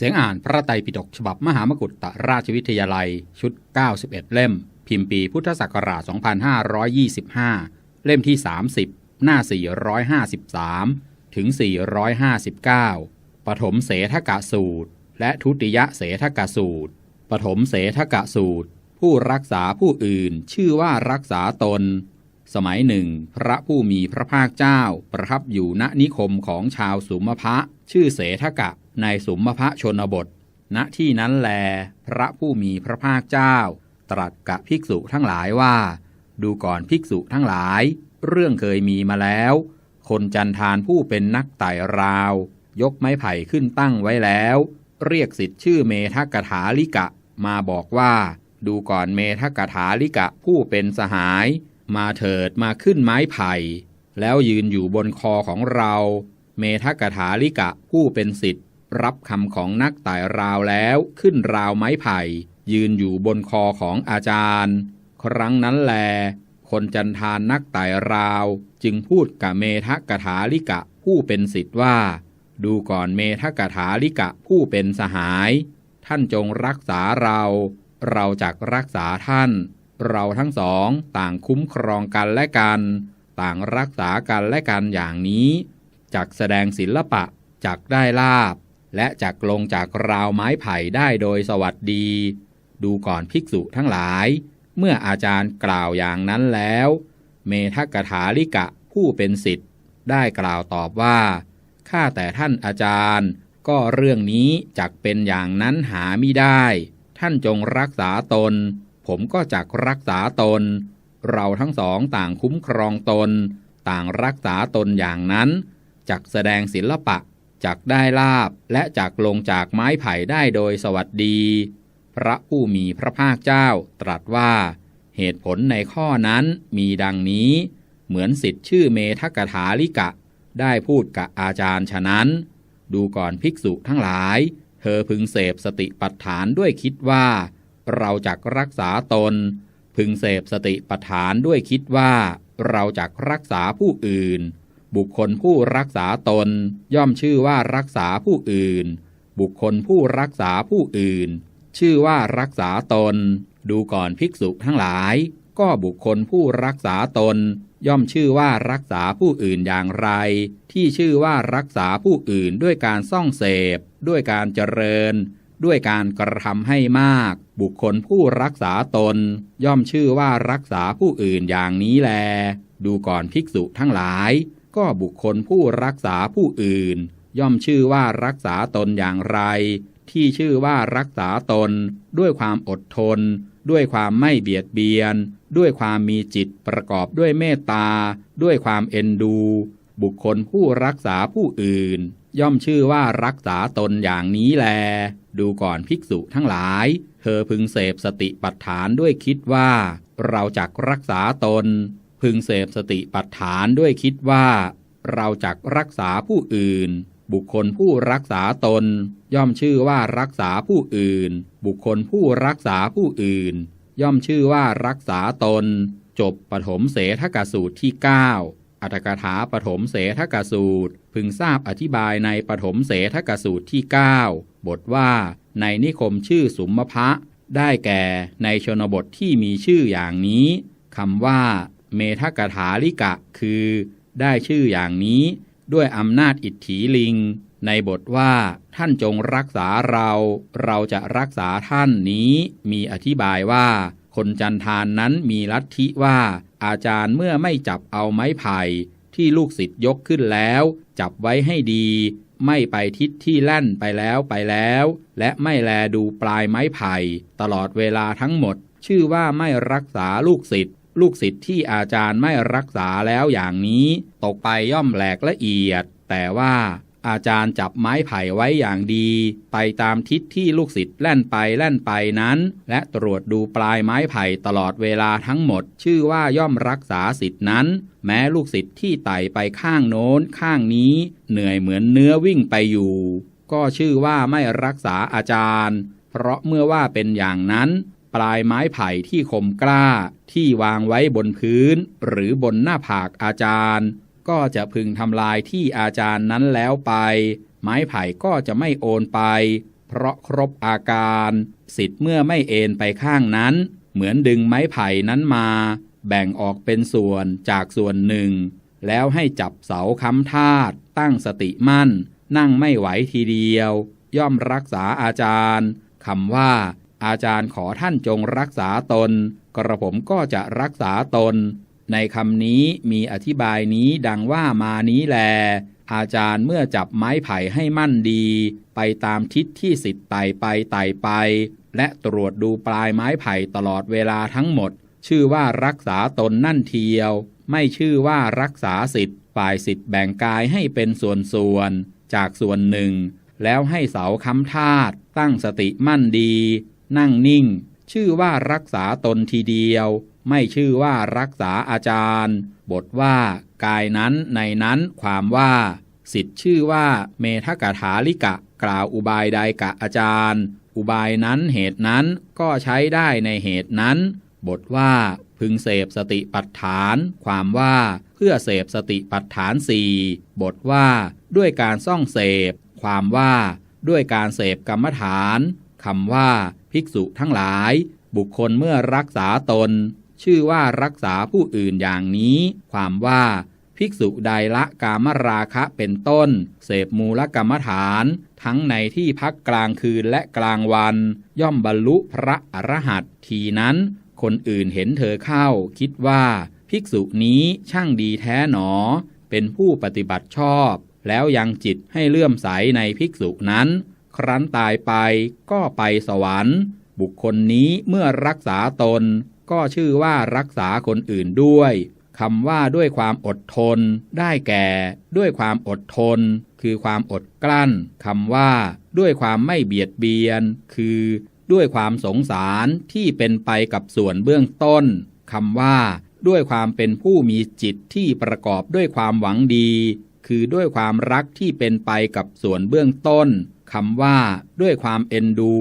เสียงอ่านพระไตรปิฎกฉบับมหามกุฏตราชวิทยาลัย ชุด 91 เล่ม พิมพ์ปีพุทธศักราช 2525 เล่มที่ 30 หน้า 453 ถึง 459 ปฐมเสทกะสูตร และทุติยเสทกะสูตร ปฐมเสทกะสูตร ผู้รักษาผู้อื่นชื่อว่ารักษาตน สมัยหนึ่ง พระผู้มีพระภาคเจ้า ประทับอยู่ณนิคมของชาวสุมพะชื่อเสทกะ ในสุมพะชนบท ณที่นั้นแล พระผู้มีพระภาคเจ้า ตรัสกับภิกษุทั้งหลายว่า ดูก่อนภิกษุทั้งหลาย เรื่องเคยมีมาแล้ว คนจันทานผู้เป็นนักไต่ราว ยกไม้ไผ่ขึ้นตั้งไว้แล้ว เรียกสิทธิ์ชื่อเมทกถาลิกะ มาบอกว่า ดูก่อนเมทกถาลิกะผู้เป็นสหาย มาเถิดมาขึ้นไม้ไผ่ แล้วยืนอยู่บนคอของเรา เมทกถาลิกะผู้เป็นสิทธิ์ รับคำของนักไต่ราวแล้วขึ้นราวไม้ไผ่ ยืนอยู่บนคอของอาจารย์ ครั้งนั้นแล คนจันทานนักไต่ราว จึงพูดกับเมทกถาลิกะผู้เป็นสิทธิ์ว่า ดูก่อนเมทกถาลิกะผู้เป็นสหาย ท่านจงรักษาเรา เราจักรักษาท่าน เราทั้งสองต่างคุ้มครองกันและกัน ต่างรักษากันและกันอย่างนี้จักแสดงศิลปะจักได้ลาบ และจักลงจากราวไม้ไผ่ได้โดยสวัสดี ดูก่อนภิกษุทั้งหลาย เมื่ออาจารย์กล่าวอย่างนั้นแล้ว เมทกถาลิกะผู้เป็นสิทธิ์ได้กล่าวตอบว่า ข้าแต่ท่านอาจารย์ ก็เรื่องนี้จักเป็นอย่างนั้นหาไม่ได้ ท่านจงรักษาตน ผมก็จักรักษาตน เราทั้งสองต่างคุ้มครองตน ต่างรักษาตนอย่างนั้น จักแสดงศิลปะ จักได้ลาบและจักลงจากไม้ไผ่ได้โดยสวัสดี พระผู้มีพระภาคเจ้าตรัสว่า เหตุผลในข้อนั้นมีดังนี้ เหมือนสิทธิ์ชื่อเมทกถาลิกะ ได้พูดกับอาจารย์ฉะนั้น ดูก่อนภิกษุทั้งหลาย เธอพึงเสพสติปัฏฐานด้วยคิดว่า เราจักรักษาตน พึงเสพสติปัฏฐานด้วยคิดว่า เราจักรักษาผู้อื่น บุคคลผู้รักษาตน ย่อมชื่อว่ารักษาผู้อื่น บุคคลผู้รักษาผู้อื่น ชื่อว่ารักษาตน ดูก่อนภิกษุทั้งหลาย ก็บุคคลผู้รักษาตน ย่อมชื่อว่ารักษาผู้อื่นอย่างไร ที่ชื่อว่ารักษาผู้อื่นด้วยการซ่องเสพ ด้วยการเจริญ ด้วยการกระทำให้มาก บุคคลผู้รักษาตน ย่อมชื่อว่ารักษาผู้อื่นอย่างนี้แล ดูก่อนภิกษุทั้งหลาย ก็บุคคลผู้รักษาผู้อื่น ย่อมชื่อว่ารักษาตนอย่างไร ที่ชื่อว่ารักษาตน ด้วยความอดทน ด้วยความไม่เบียดเบียน ด้วยความมีจิตประกอบด้วยเมตตา ด้วยความเอ็นดู บุคคลผู้รักษาผู้อื่น ย่อมชื่อว่ารักษาตนอย่างนี้แล ดูก่อนภิกษุทั้งหลาย เธอพึงเสพสติปัฏฐานด้วยคิดว่า เราจักรักษาตน พึงเสพสติปัฏฐานด้วยคิดว่า เราจักรักษาผู้อื่น บุคคลผู้รักษาตน ย่อมชื่อว่ารักษาผู้อื่น บุคคลผู้รักษาผู้อื่น ย่อมชื่อว่ารักษาตน จบปฐมเสทกสูตรที่ 9 อัตถกถาปฐมเสทกสูตร พึงทราบอธิบายในปฐมเสทกสูตรที่ 9 บทว่าในนิคมชื่อสุมพะ ได้แก่ในชนบทที่มีชื่ออย่างนี้คำว่า เมทกถาลิกะ คือได้ชื่ออย่างนี้ด้วยอำนาจอิทธิลิง ในบทว่า ท่านจงรักษาเรา เราจะรักษาท่านนี้มีอธิบายว่า คนจันทานนั้นมีลัทธิว่า อาจารย์เมื่อไม่จับเอาไม้ไผ่ที่ลูกศิษย์ยกขึ้นแล้ว จับไว้ให้ดี ไม่ไปทิศที่แล่นไปแล้วไปแล้ว และไม่แลดูปลายไม้ไผ่ ตลอดเวลาทั้งหมด ชื่อว่าไม่รักษาลูกศิษย์ ลูกศิษย์ที่อาจารย์ไม่รักษาแล้วอย่างนี้ ตกไปย่อมแหลกละเอียด แต่ว่าอาจารย์จับไม้ไผ่ไว้อย่างดี ไปตามทิศที่ลูกศิษย์แล่นไปแล่นไปนั้น และตรวจดูปลายไม้ไผ่ตลอดเวลาทั้งหมด ชื่อว่าย่อมรักษาสิทธินั้น แม้ลูกศิษย์ที่ไต่ไปข้างโน้นข้างนี้ เหนื่อยเหมือนเนื้อวิ่งไปอยู่ ก็ชื่อว่าไม่รักษาอาจารย์ เพราะเมื่อว่าเป็นอย่างนั้น ปลายไม้ไผ่ที่คมกล้าที่วางไว้บนพื้น หรือบนหน้าผากอาจารย์ ก็จะพึงทำลายที่อาจารย์นั้นแล้วไป ไม้ไผ่ก็จะไม่โอนไป เพราะครบอาการสิทธิ์เมื่อไม่เอนไปข้างนั้น เหมือนดึงไม้ไผ่นั้นมา แบ่งออกเป็นส่วนจากส่วนหนึ่ง แล้วให้จับเสาค้ำธาตุตั้งสติมั่น นั่งไม่ไหวทีเดียว ย่อมรักษาอาจารย์คำว่า อาจารย์ขอท่านจงรักษาตน กระผมก็จะรักษาตน ในคำนี้มีอธิบายนี้ดังว่ามานี้แล อาจารย์เมื่อจับไม้ไผ่ให้มั่นดี ไปตามทิศที่สิทธิ์ไต่ไปไต่ไป และตรวจดูปลายไม้ไผ่ตลอดเวลาทั้งหมด ชื่อว่ารักษาตนนั่นเทียว ไม่ชื่อว่ารักษาสิทธิ์ฝ่ายสิทธิ์แบ่งกายให้เป็นส่วนๆจากส่วนหนึ่ง แล้วให้เสาค้ำธาตุตั้งสติมั่นดี นั่งนิ่ง ชื่อว่ารักษาตนทีเดียว ไม่ชื่อว่ารักษาอาจารย์ บทว่า กายนั้นในนั้นความว่าสิทธิ์ชื่อว่าเมทกถาลิกะ กล่าวอุบายใดกะอาจารย์ อุบายนั้นเหตุนั้นก็ใช้ได้ในเหตุนั้น บทว่า พึงเสพสติปัฏฐาน ความว่าเพื่อเสพสติปัฏฐานสี่บทว่า ด้วยการซ่องเสพ ความว่า ด้วยการเสพกรรมฐาน คำว่า ภิกษุทั้งหลาย บุคคลเมื่อรักษาตน ชื่อว่ารักษาผู้อื่นอย่างนี้ ความว่า ภิกษุใดละกามราคะเป็นต้น เสพมูลกรรมฐาน ทั้งในที่พักกลางคืนและกลางวัน ย่อมบรรลุพระอรหัตทีนั้น คนอื่นเห็นเธอเข้า คิดว่า ภิกษุนี้ช่างดีแท้หนอ เป็นผู้ปฏิบัติชอบ แล้วยังจิตให้เลื่อมใสในภิกษุนั้น ครั้นตายไปก็ไปสวรรค์ บุคคลนี้เมื่อรักษาตน ก็ชื่อว่ารักษาคนอื่นด้วยคำว่าด้วยความอดทน ได้แก่ ด้วยความอดทน คือความอดกลั้นคำว่า ด้วยความไม่เบียดเบียน คือ ด้วยความสงสารที่เป็นไปกับส่วนเบื้องต้นคำว่า ด้วยความเป็นผู้มีจิตที่ประกอบด้วยความหวังดี คือด้วยความรักที่เป็นไปกับส่วนเบื้องต้น คำว่าด้วยความเอ็นดู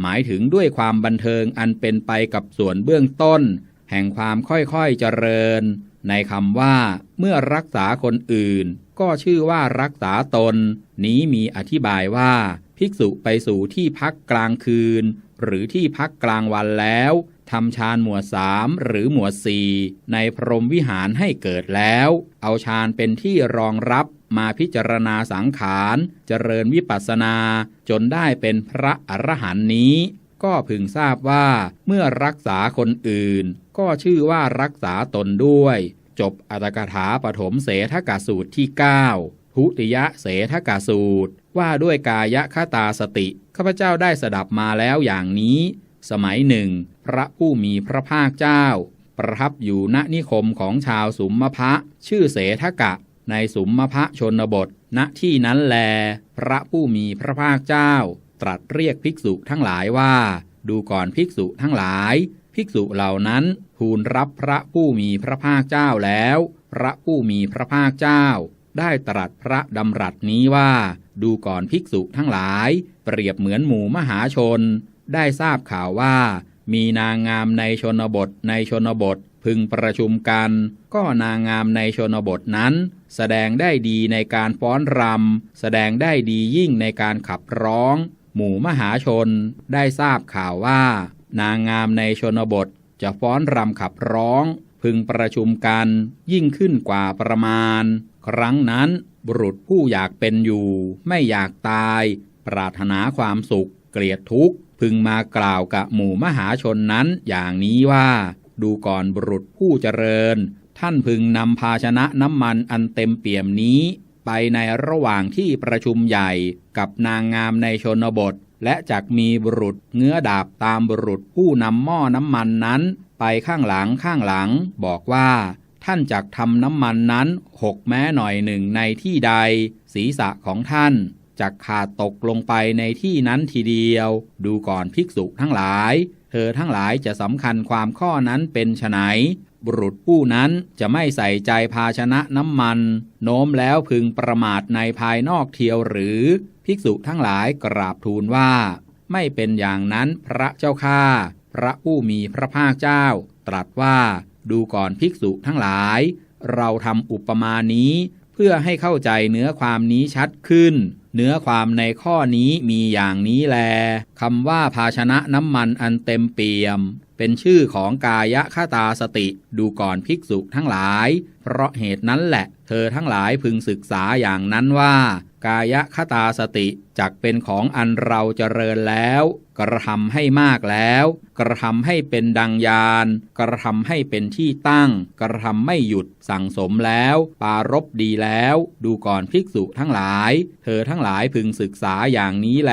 หมายถึงด้วยความบันเทิงอันเป็นไปกับส่วนเบื้องต้น แห่งความค่อยๆเจริญ ในคำว่า เมื่อรักษาคนอื่น ก็ชื่อว่ารักษาตน นี้มีอธิบายว่า ภิกษุไปสู่ที่พักกลางคืน หรือที่พักกลางวันแล้วทำฌานหมวดสามหรือหมวดสี่ในพรหมวิหารให้เกิดแล้ว เอาฌานเป็นที่รองรับ มาพิจารณาสังขารเจริญวิปัสสนา จนได้เป็นพระอรหันต์นี้ ก็พึงทราบว่าเมื่อรักษาคนอื่น ก็ชื่อว่ารักษาตนด้วย จบอัตถกถาปฐมเสทกสูตรที่ 9 ทุติยะเสทกสูตร ว่าด้วยกายคตาสติข้าพเจ้าได้สดับมาแล้วอย่างนี้ สมัยหนึ่ง พระผู้มีพระภาคเจ้า ประทับอยู่ณนิคมของชาวสุมมพะ ชื่อเสทกะ ในสุมมพะชนบท ณที่นั้นแล พระผู้มีพระภาคเจ้า ตรัสเรียกภิกษุทั้งหลายว่า ดูก่อนภิกษุทั้งหลาย ภิกษุเหล่านั้นทูลรับพระผู้มีพระภาคเจ้าแล้ว พระผู้มีพระภาคเจ้า ได้ตรัสพระดำรัสนี้ว่า ดูก่อนภิกษุทั้งหลาย เปรียบเหมือนหมู่มหาชน ได้ทราบข่าวว่า มีนางงามในชนบทในชนบท พึงประชุมกัน ก็นางงามในชนบทนั้น แสดงได้ดีในการฟ้อนรำแสดงได้ดียิ่งในการขับร้อง หมู่มหาชนได้ทราบข่าวว่า นางงามในชนบทจะฟ้อนรำขับร้อง พึงประชุมกันยิ่งขึ้นกว่าประมาณ ครั้งนั้นบุรุษผู้อยากเป็นอยู่ ไม่อยากตาย ปรารถนาความสุข เกลียดทุกข์ พึงมากล่าวกับหมู่มหาชนนั้นอย่างนี้ว่า ดูก่อนบุรุษผู้เจริญ ท่านพึงนำภาชนะน้ำมันอันเต็มเปี่ยมนี้ ไปในระหว่างที่ประชุมใหญ่กับนางงามในชนบท และจักมีบุรุษเงื้อดาบตามบุรุษผู้นำหม้อน้ำมันนั้น ไปข้างหลังข้างหลัง บอกว่า ท่านจักทำน้ำมันนั้นหกแม้หน่อยหนึ่งในที่ใด ศีรษะของท่านจักขาดตกลงไปในที่นั้นทีเดียว ดูก่อนภิกษุทั้งหลาย เธอทั้งหลายจะสำคัญความข้อนั้นเป็นไฉนบุรุษผู้นั้นจะไม่ใส่ใจภาชนะน้ำมัน โน้มแล้วพึงประมาทในภายนอกเทียวหรือ ภิกษุทั้งหลายกราบทูลว่า ไม่เป็นอย่างนั้นพระเจ้าข้าพระผู้มีพระภาคเจ้า ตรัสว่าดูก่อนภิกษุทั้งหลาย เราทำอุปมานี้ เพื่อให้เข้าใจเนื้อความนี้ชัดขึ้น เนื้อความในข้อนี้มีอย่างนี้แลคำว่าภาชนะน้ำมันอันเต็มเปี่ยม เป็นชื่อของกายคตาสติ ดูก่อนภิกษุทั้งหลาย เพราะเหตุนั้นแหละ เธอทั้งหลายพึงศึกษาอย่างนั้นว่า กายคตาสติจักเป็นของอันเราเจริญแล้ว กระทำให้มากแล้วกระทำให้เป็นดังยาน กระทำให้เป็นที่ตั้ง กระทำไม่หยุดสั่งสมแล้ว ปารบดีแล้ว ดูก่อนภิกษุทั้งหลาย เธอทั้งหลายพึงศึกษาอย่างนี้แล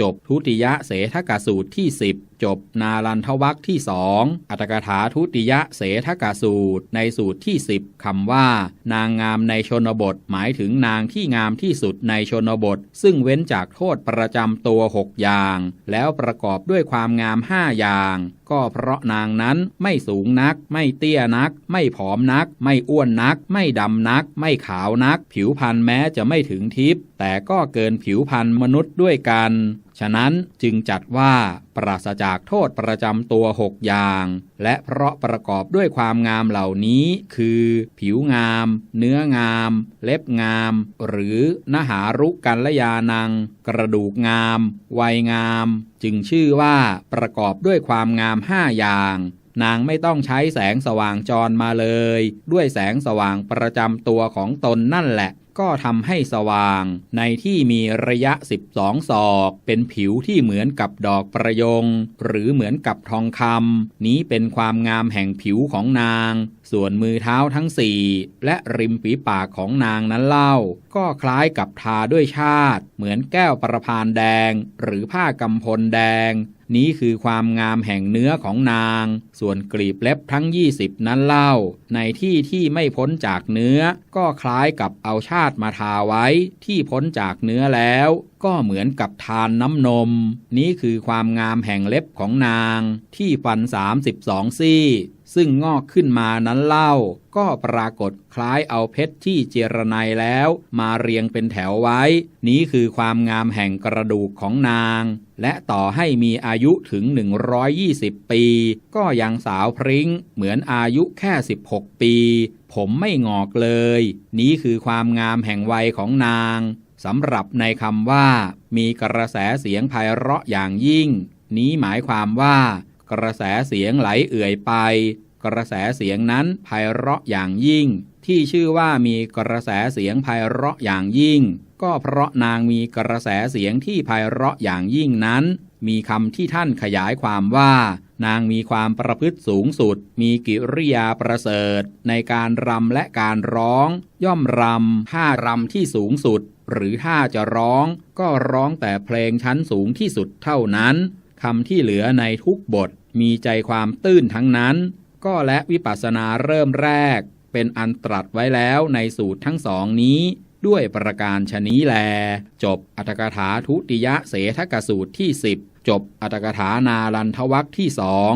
จบทุติยเสทกสูตรที่ 10 จบนาลันทวักที่สองอัตกถาทุติยเสทกสูตรในสูตรที่ 10คำว่า นางงามในชนบท หมายถึงนางที่งามที่สุดในชนบท ซึ่งเว้นจากโทษประจำตัวหกอย่าง แล้วประกอบด้วยความงามห้าอย่างก็เพราะนางนั้นไม่สูงนัก ไม่เตี้ยนัก ไม่ผอมนัก ไม่อ้วนนัก ไม่ดำนัก ไม่ขาวนัก ผิวพรรณแม้จะไม่ถึงทิพย์แต่ก็เกินผิวพรรณมนุษย์ด้วยกัน ฉะนั้นจึงจัดว่าปราศจากโทษประจำตัวหกอย่าง และเพราะประกอบด้วยความงามเหล่านี้ คือ ผิวงาม เนื้องาม เล็บงาม หรือนหารุกันลยานัง กระดูกงาม วัยงาม จึงชื่อว่าประกอบด้วยความงามห้าอย่าง นางไม่ต้องใช้แสงสว่างจรมาเลย ด้วยแสงสว่างประจำตัวของตนนั่นแหละ ก็ทำให้สว่าง ในที่มีระยะ 12 ศอก เป็นผิวที่เหมือนกับดอกประยง หรือเหมือนกับทองคำนี้เป็นความงามแห่งผิวของนาง ส่วนมือเท้าทั้งสี่และริมฝีปากของนางนั้นเล่า ก็คล้ายกับทาด้วยชาติ เหมือนแก้วประพานแดง หรือผ้ากำพลแดง นี้คือความงามแห่งเนื้อของนาง ส่วนกลีบเล็บทั้ง 20 นั้นเล่า ในที่ที่ไม่พ้นจากเนื้อ ก็คล้ายกับเอาชาติมาทาไว้ ที่พ้นจากเนื้อแล้ว ก็เหมือนกับทานน้ำนม นี้คือความงามแห่งเล็บของนาง ที่ฟัน 32 ซี่ ซึ่งงอกขึ้นมานั้นเล่า ก็ปรากฏคล้ายเอาเพชรที่เจรไนแล้ว มาเรียงเป็นแถวไว้ นี้คือความงามแห่งกระดูกของนาง และต่อให้มีอายุถึง 120 ปี ก็ยังสาวพริ้ง เหมือนอายุแค่ 16 ปี ผมไม่งอกเลย นี้คือความงามแห่งวัยของนางสำหรับในคำว่า มีกระแสเสียงไพเราะอย่างยิ่ง นี้หมายความว่า กระแสเสียงไหลเอื่อยไป กระแสเสียงนั้นไพเราะอย่างยิ่ง ที่ชื่อว่ามีกระแสเสียงไพเราะอย่างยิ่ง ก็เพราะนางมีกระแสเสียงที่ไพเราะอย่างยิ่งนั้น มีคำที่ท่านขยายความว่า นางมีความประพฤติสูงสุด มีกิริยาประเสริฐ ในการรำและการร้อง ย่อมรำท่ารำที่สูงสุด หรือถ้าจะร้องก็ร้องแต่เพลงชั้นสูงที่สุดเท่านั้นคำที่เหลือในทุกบท มีใจความตื้นทั้งนั้น ก็และวิปัสสนาเริ่มแรก เป็นอันตรัสไว้แล้วในสูตรทั้งสองนี้ ด้วยประการชนี้แล จบอัตถกถาทุติยเสทกสูตรที่10จบอัตถกถานาลันทวักที่สอง